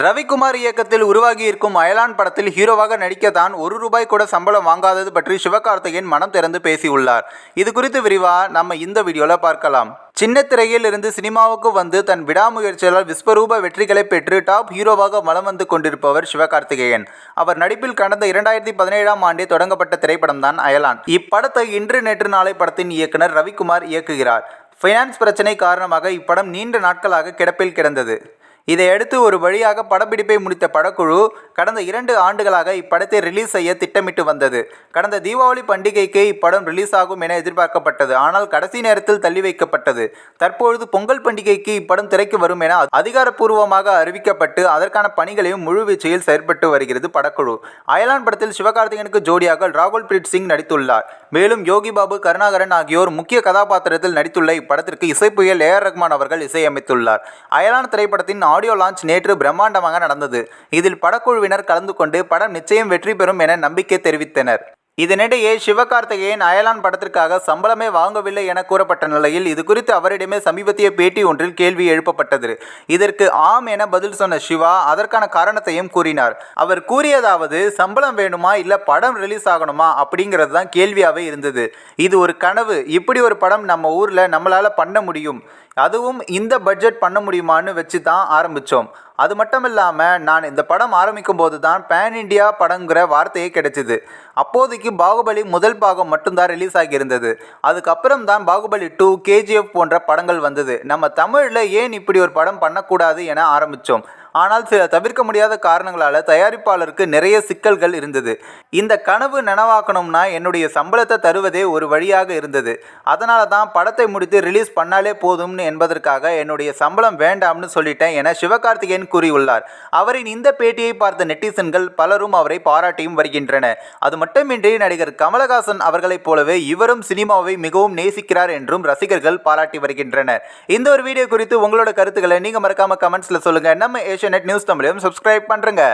ரவிக்குமார் இயக்கத்தில் உருவாகியிருக்கும் அயலான் படத்தில் ஹீரோவாக நடிக்க தான் ஒரு ரூபாய் கூட சம்பளம் வாங்காதது பற்றி சிவகார்த்திகேயன் மனம் திறந்து பேசியுள்ளார். இது குறித்து விரிவா நம்ம இந்த வீடியோவில் பார்க்கலாம். சின்ன திரையில் இருந்து சினிமாவுக்கு வந்து தன் விடாமுயற்சியால் விஸ்வரூப வெற்றிகளை பெற்று டாப் ஹீரோவாக வலம் வந்து கொண்டிருப்பவர் சிவகார்த்திகேயன். அவர் நடிப்பில் கடந்த இரண்டாயிரத்தி பதினேழாம் ஆண்டே தொடங்கப்பட்ட திரைப்படம் தான் அயலான். இப்படத்தை இன்று நேற்று நாளை படத்தின் இயக்குனர் ரவிக்குமார் இயக்குகிறார். ஃபைனான்ஸ் பிரச்சனை காரணமாக இப்படம் நீண்ட நாட்களாக கிடப்பில் கிடந்தது. இதையடுத்து ஒரு வழியாக படப்பிடிப்பை முடித்த படக்குழு கடந்த இரண்டு ஆண்டுகளாக இப்படத்தை ரிலீஸ் செய்ய திட்டமிட்டு வந்தது. கடந்த தீபாவளி பண்டிகைக்கு இப்படம் ரிலீஸ் ஆகும் என எதிர்பார்க்கப்பட்டது. ஆனால் கடைசி நேரத்தில் தள்ளி வைக்கப்பட்டது. தற்பொழுது பொங்கல் பண்டிகைக்கு இப்படம் திரைக்கு வரும் என அதிகாரப்பூர்வமாக அறிவிக்கப்பட்டு அதற்கான பணிகளையும் முழுவீச்சையில் செயற்பட்டு வருகிறது படக்குழு. அயலான் படத்தில் சிவகார்த்திகனுக்கு ஜோடியாக ராகுல் பிரீத் சிங் நடித்துள்ளார். மேலும் யோகி பாபு கருணாகரன் ஆகியோர் முக்கிய கதாபாத்திரத்தில் நடித்துள்ள இப்படத்திற்கு இசைப்புயல் ஏஆர் ரஹ்மான் அவர்கள் இசையமைத்துள்ளார். அயலான் திரைப்படத்தின் ஆடியோ லான்ச் நேற்று பிரம்மாண்டமாக நடந்தது. இதில் படக்குழுவினர் கலந்து கொண்டு படம் நிச்சயம் வெற்றி பெறும் என நம்பிக்கை தெரிவித்தனர். இதனிடையே சிவகார்த்திகேயன் அயலான் படத்திற்காக சம்பளமே வாங்கவில்லை என கூறப்பட்ட நிலையில் இது குறித்து அவரிடமே சமீபத்திய பேட்டி ஒன்றில் கேள்வி எழுப்பப்பட்டது. இதற்கு ஆம் என பதில் சொன்ன சிவா அதற்கான காரணத்தையும் கூறினார். அவர் கூறியதாவது சம்பளம் வேணுமா இல்லை படம் ரிலீஸ் ஆகணுமா அப்படிங்கிறது தான் கேள்வியாகவே இருந்தது. இது ஒரு கனவு. இப்படி ஒரு படம் நம்ம ஊரில் நம்மளால் பண்ண முடியும். அதுவும் இந்த பட்ஜெட் பண்ண முடியுமான்னு வச்சு தான் ஆரம்பித்தோம் அது மட்டும் இல்லாமல் நான் இந்த படம் ஆரம்பிக்கும் போது தான் பேன் இண்டியா படங்கிற வார்த்தையே கிடைச்சிது. அப்போதைக்கு பாகுபலி முதல் பாகம் மட்டும்தான் ரிலீஸ் ஆகியிருந்தது. அதுக்கப்புறம் தான் பாகுபலி டூ கேஜிஎஃப் போன்ற படங்கள் வந்தது. நம்ம தமிழில் ஏன் இப்படி ஒரு படம் பண்ணக்கூடாது என ஆரம்பித்தோம் ஆனால் சில தவிர்க்க முடியாத காரணங்களால் தயாரிப்பாளருக்கு நிறைய சிக்கல்கள் இருந்தது. இந்த கனவு நனவாக்கணும்னா என்னுடைய சம்பளத்தை தருவதே ஒரு வழியாக இருந்தது. அதனால தான் படத்தை முடித்து ரிலீஸ் பண்ணாலே போதும்னு என்பதற்காக என்னுடைய சம்பளம் வேண்டாம்னு சொல்லிட்டேன் என சிவகார்த்திகேயன் கூறியுள்ளார். அவரின் இந்த பேட்டியை பார்த்த நெட்டிசன்கள் பலரும் அவரை பாராட்டியும் வருகின்றன. அது மட்டுமின்றி நடிகர் கமலஹாசன் அவர்களைப் போலவே இவரும் சினிமாவை மிகவும் நேசிக்கிறார் என்றும் ரசிகர்கள் பாராட்டி வருகின்றனர். இந்த ஒரு வீடியோ குறித்து உங்களோட கருத்துக்களை நீங்கள் மறக்காம கமெண்ட்ஸில் சொல்லுங்கள் நம்ம ஏஷியா நியூஸ் தமிழையும் சப்ஸ்கிரைப் பண்ணுறங்க